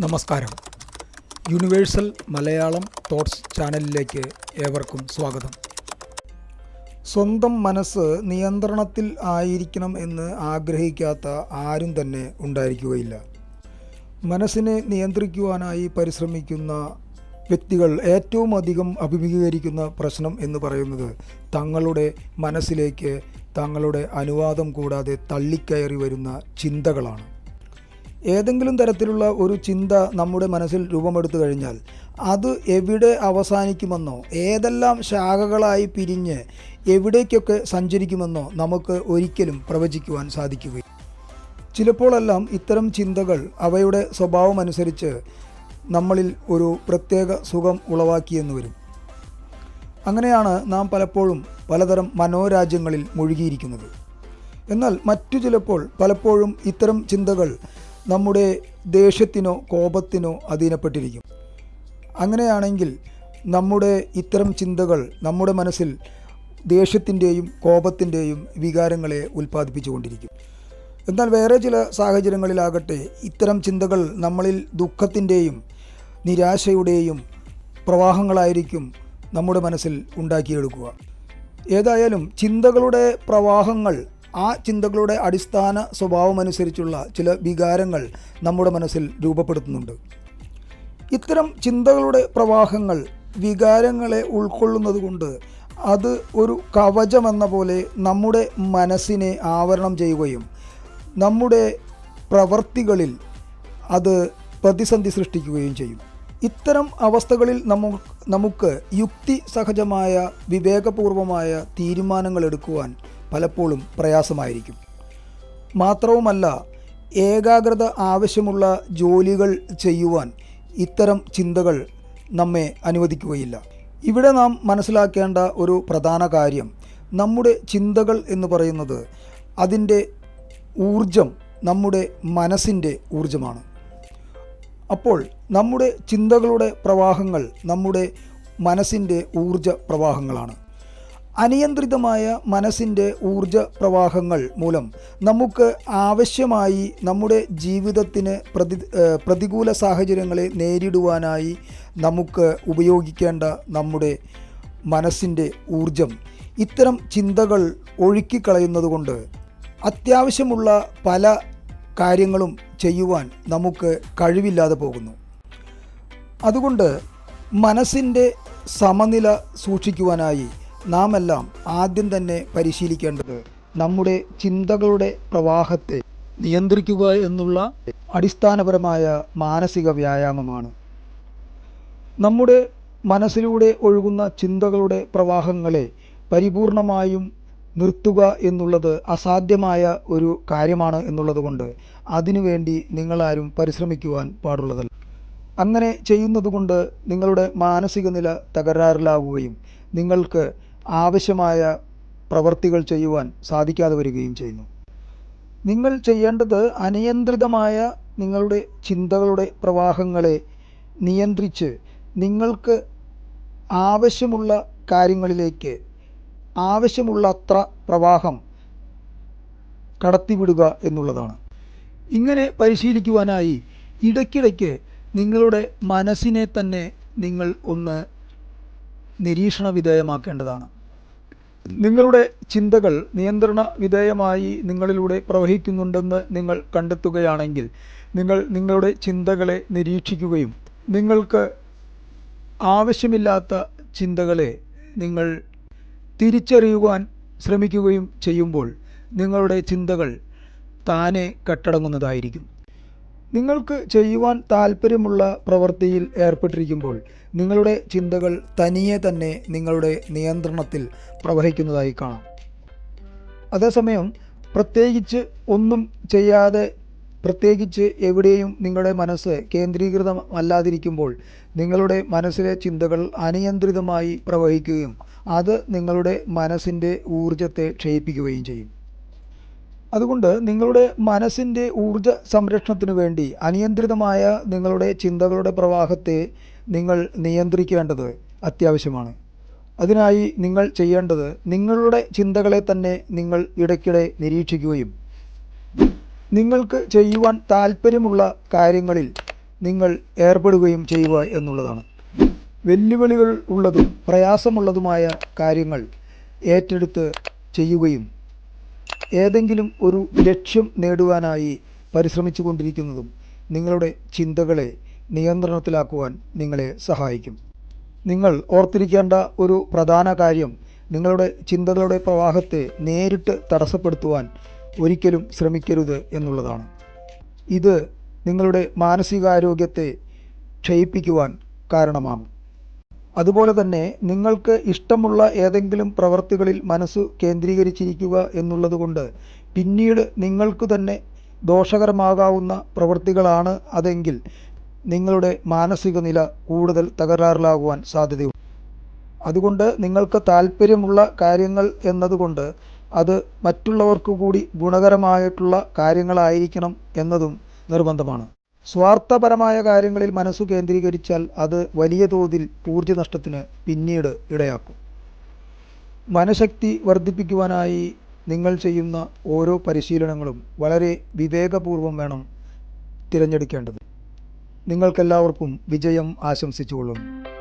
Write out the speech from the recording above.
നമസ്കാരം. Universal Malayalam thoughts ചാനലിലേക്ക് ഏവർക്കും സ്വാഗതം. സ്വന്തം മനസ്സ് നിയന്ത്രണത്തിൽ ആയിരിക്കണം എന്ന് ആഗ്രഹിക്കാത്ത ആരും തന്നെ ഉണ്ടായിരിക്കുകയില്ല. മനസ്സിനെ നിയന്ത്രിക്കുവാനായി പരിശ്രമിക്കുന്ന വ്യക്തികൾ ഏറ്റവും അധികം അഭിമുഖീകരിക്കുന്ന പ്രശ്നം എന്ന് പറയുന്നത് തങ്ങളുടെ മനസ്സിലേക്ക് തങ്ങളുടെ അനുവാദം കൂടാതെ തള്ളിക്കയറി വരുന്ന ചിന്തകളാണ്. ഏതെങ്കിലും തരത്തിലുള്ള ഒരു ചിന്ത നമ്മുടെ മനസ്സിൽ രൂപമെടുത്തു കഴിഞ്ഞാൽ അത് എവിടെ അവസാനിക്കുമെന്നോ ഏതെല്ലാം ശാഖകളായി പിരിഞ്ഞ് എവിടേക്കൊക്കെ സഞ്ചരിക്കുമെന്നോ നമുക്ക് ഒരിക്കലും പ്രവചിക്കുവാൻ സാധിക്കുകയില്ല. ചിലപ്പോഴെല്ലാം ഇത്തരം ചിന്തകൾ അവയുടെ സ്വഭാവമനുസരിച്ച് നമ്മളിൽ ഒരു പ്രത്യേക സുഖം ഉളവാക്കിയെന്ന് വരും. അങ്ങനെയാണ് നാം പലപ്പോഴും പലതരം മനോരാജ്യങ്ങളിൽ മുഴുകിയിരിക്കുന്നത്. എന്നാൽ മറ്റു ചിലപ്പോൾ പലപ്പോഴും ഇത്തരം ചിന്തകൾ നമ്മുടെ ദേഷ്യത്തിനോ കോപത്തിനോ അധീനപ്പെട്ടിരിക്കും. അങ്ങനെയാണെങ്കിൽ നമ്മുടെ ഇത്തരം ചിന്തകൾ നമ്മുടെ മനസ്സിൽ ദേഷ്യത്തിന്റെയും കോപത്തിന്റെയും വികാരങ്ങളെ ഉൽപ്പാദിപ്പിച്ചുകൊണ്ടിരിക്കും. എന്നാൽ വേറെ ചില സാഹചര്യങ്ങളിലാകട്ടെ ഇത്തരം ചിന്തകൾ നമ്മളിൽ ദുഃഖത്തിന്റെയും നിരാശയുടെയും പ്രവാഹങ്ങളായിരിക്കും നമ്മുടെ മനസ്സിൽ ഉണ്ടാക്കിയെടുക്കുക. ഏതായാലും ചിന്തകളുടെ പ്രവാഹങ്ങൾ ആ ചിന്തകളുടെ അടിസ്ഥാന സ്വഭാവമനുസരിച്ചുള്ള ചില വികാരങ്ങൾ നമ്മുടെ മനസ്സിൽ രൂപപ്പെടുത്തുന്നുണ്ട്. ഇത്തരം ചിന്തകളുടെ പ്രവാഹങ്ങൾ വികാരങ്ങളെ ഉൾക്കൊള്ളുന്നത് കൊണ്ട് അത് ഒരു കവചമെന്ന പോലെ നമ്മുടെ മനസ്സിനെ ആവരണം ചെയ്യുകയും നമ്മുടെ പ്രവർത്തികളിൽ അത് പ്രതിസന്ധി സൃഷ്ടിക്കുകയും ചെയ്യും. ഇത്തരം അവസ്ഥകളിൽ നമു നമുക്ക് യുക്തി സഹജമായ വിവേകപൂർവമായ തീരുമാനങ്ങൾ എടുക്കുവാൻ പലപ്പോഴും പ്രയാസമായിരിക്കും. മാത്രവുമല്ല ഏകാഗ്രത ആവശ്യമുള്ള ജോലികൾ ചെയ്യുവാൻ ഇത്തരം ചിന്തകൾ നമ്മെ അനുവദിക്കുകയില്ല. ഇവിടെ നാം മനസ്സിലാക്കേണ്ട ഒരു പ്രധാന കാര്യം നമ്മുടെ ചിന്തകൾ എന്ന് പറയുന്നത് അതിന്റെ ഊർജം നമ്മുടെ മനസ്സിന്റെ ഊർജമാണ് അപ്പോൾ നമ്മുടെ ചിന്തകളുടെ പ്രവാഹങ്ങൾ നമ്മുടെ മനസ്സിന്റെ ഊർജ പ്രവാഹങ്ങളാണ്. അനിയന്ത്രിതമായ മനസ്സിന്റെ ഊർജ പ്രവാഹങ്ങൾ മൂലം നമുക്ക് ആവശ്യമായി നമ്മുടെ ജീവിതത്തിന് പ്രതി പ്രതികൂല സാഹചര്യങ്ങളെ നേരിടുവാനായി നമുക്ക് ഉപയോഗിക്കേണ്ട നമ്മുടെ മനസ്സിന്റെ ഊർജം. ഇത്തരം ചിന്തകൾ ഒഴുക്കിക്കളയുന്നതുകൊണ്ട് അത്യാവശ്യമുള്ള പല കാര്യങ്ങളും ചെയ്യുവാൻ നമുക്ക് കഴിവില്ലാതെ പോകുന്നു. അതുകൊണ്ട് മനസ്സിന്റെ സമനില സൂക്ഷിക്കുവാനായി നാം എല്ലാം ആദ്യം തന്നെ പരിശീലിക്കേണ്ടത് നമ്മുടെ ചിന്തകളുടെ പ്രവാഹത്തെ നിയന്ത്രിക്കുക എന്നുള്ള അടിസ്ഥാനപരമായ മാനസിക വ്യായാമമാണ്. നമ്മുടെ മനസ്സിലൂടെ ഒഴുകുന്ന ചിന്തകളുടെ പ്രവാഹങ്ങളെ പരിപൂർണമായും നിർത്തുക എന്നുള്ളത് അസാധ്യമായ ഒരു കാര്യമാണ് എന്നുള്ളതുകൊണ്ട് അതിനുവേണ്ടി നിങ്ങളാരും പരിശ്രമിക്കുവാൻ പാടുള്ളതല്ല. അങ്ങനെ ചെയ്യുന്നതുകൊണ്ട് നിങ്ങളുടെ മാനസിക നില തകരാറിലാവുകയും നിങ്ങൾക്ക് ആവശ്യമായ പ്രവർത്തികൾ ചെയ്യുവാൻ സാധിക്കാതെ വരികയും ചെയ്യുന്നു. നിങ്ങൾ ചെയ്യേണ്ടത് അനിയന്ത്രിതമായ നിങ്ങളുടെ ചിന്തകളുടെ പ്രവാഹങ്ങളെ നിയന്ത്രിച്ച് നിങ്ങൾക്ക് ആവശ്യമുള്ള കാര്യങ്ങളിലേക്ക് ആവശ്യമുള്ള അത്ര പ്രവാഹം കടത്തിവിടുക എന്നുള്ളതാണ്. ഇങ്ങനെ പരിശീലിക്കുവാനായി ഇടയ്ക്കിടയ്ക്ക് നിങ്ങളുടെ മനസ്സിനെ തന്നെ നിങ്ങൾ ഒന്ന് നിരീക്ഷണ വിധേയമാക്കേണ്ടതാണ് നിങ്ങളുടെ ചിന്തകൾ നിയന്ത്രണ വിധേയമായി നിങ്ങളിലൂടെ പ്രവഹിക്കുന്നുണ്ടെന്ന് നിങ്ങൾ കണ്ടെത്തുകയാണെങ്കിൽ നിങ്ങൾ നിങ്ങളുടെ ചിന്തകളെ നിരീക്ഷിക്കുകയും നിങ്ങൾക്ക് ആവശ്യമില്ലാത്ത ചിന്തകളെ നിങ്ങൾ തിരിച്ചറിയുവാൻ ശ്രമിക്കുകയും ചെയ്യുമ്പോൾ നിങ്ങളുടെ ചിന്തകൾ താനെ കെട്ടടങ്ങുന്നതായിരിക്കും. നിങ്ങൾക്ക് ചെയ്യുവാൻ താല്പര്യമുള്ള പ്രവൃത്തിയിൽ ഏർപ്പെട്ടിരിക്കുമ്പോൾ നിങ്ങളുടെ ചിന്തകൾ തനിയെ തന്നെ നിങ്ങളുടെ നിയന്ത്രണത്തിൽ പ്രവഹിക്കുന്നതായി കാണാം. അതേസമയം പ്രത്യേകിച്ച് ഒന്നും ചെയ്യാതെ പ്രത്യേകിച്ച് എവിടെയും നിങ്ങളുടെ മനസ്സ് കേന്ദ്രീകൃതമല്ലാതിരിക്കുമ്പോൾ നിങ്ങളുടെ മനസ്സിലെ ചിന്തകൾ അനിയന്ത്രിതമായി പ്രവഹിക്കുകയും അത് നിങ്ങളുടെ മനസ്സിന്റെ ഊർജത്തെ ക്ഷയിപ്പിക്കുകയും ചെയ്യും. അതുകൊണ്ട് നിങ്ങളുടെ മനസ്സിന്റെ ഊർജ സംരക്ഷണത്തിനു വേണ്ടി അനിയന്ത്രിതമായ നിങ്ങളുടെ ചിന്തകളുടെ പ്രവാഹത്തെ നിങ്ങൾ നിയന്ത്രിക്കേണ്ടത് അത്യാവശ്യമാണ്. അതിനായി നിങ്ങൾ ചെയ്യേണ്ടത് നിങ്ങളുടെ ചിന്തകളെ തന്നെ നിങ്ങൾ ഇടയ്ക്കിടെ നിരീക്ഷിക്കുകയും നിങ്ങൾക്ക് ചെയ്യുവാൻ താല്പര്യമുള്ള കാര്യങ്ങളിൽ നിങ്ങൾ ഏർപ്പെടുകയും ചെയ്യുക എന്നുള്ളതാണ്. വെല്ലുവിളികൾ ഉള്ളതും പ്രയാസമുള്ളതുമായ കാര്യങ്ങൾ ഏറ്റെടുത്ത് ചെയ്യുകയും ഏതെങ്കിലും ഒരു ലക്ഷ്യം നേടുവാനായി പരിശ്രമിച്ചു കൊണ്ടിരിക്കുന്നതും നിങ്ങളുടെ ചിന്തകളെ നിയന്ത്രണത്തിലാക്കുവാൻ നിങ്ങളെ സഹായിക്കും. നിങ്ങൾ ഓർത്തിരിക്കേണ്ട ഒരു പ്രധാന കാര്യം നിങ്ങളുടെ ചിന്തകളുടെ പ്രവാഹത്തെ നേരിട്ട് തടസ്സപ്പെടുത്തുവാൻ ഒരിക്കലും ശ്രമിക്കരുത് എന്നുള്ളതാണ്. ഇത് നിങ്ങളുടെ മാനസികാരോഗ്യത്തെ ക്ഷയിപ്പിക്കുവാൻ കാരണമാകും. അതുപോലെ തന്നെ നിങ്ങൾക്ക് ഇഷ്ടമുള്ള ഏതെങ്കിലും പ്രവൃത്തികളിൽ മനസ്സ് കേന്ദ്രീകരിച്ചിരിക്കുക എന്നുള്ളതുകൊണ്ട് പിന്നീട് നിങ്ങൾക്ക് തന്നെ ദോഷകരമാകാവുന്ന പ്രവൃത്തികളാണ് അതെങ്കിൽ നിങ്ങളുടെ മാനസിക നില കൂടുതൽ തകരാറിലാകുവാൻ സാധ്യതയുണ്ട്. അതുകൊണ്ട് നിങ്ങൾക്ക് താല്പര്യമുള്ള കാര്യങ്ങൾ എന്നതുകൊണ്ട് അത് മറ്റുള്ളവർക്ക് കൂടി ഗുണകരമായിട്ടുള്ള കാര്യങ്ങളായിരിക്കണം എന്നതും നിർബന്ധമാണ്. സ്വാർത്ഥപരമായ കാര്യങ്ങളിൽ മനസ്സു കേന്ദ്രീകരിച്ചാൽ അത് വലിയ തോതിൽ ഊർജനഷ്ടത്തിന് പിന്നീട് ഇടയാക്കും. മനഃശക്തി വർദ്ധിപ്പിക്കുവാനായി നിങ്ങൾ ചെയ്യുന്ന ഓരോ പരിശീലനങ്ങളും വളരെ വിവേകപൂർവം വേണം തിരഞ്ഞെടുക്കേണ്ടത്. നിങ്ങൾക്കെല്ലാവർക്കും വിജയം ആശംസിച്ചുകൊള്ളുന്നു.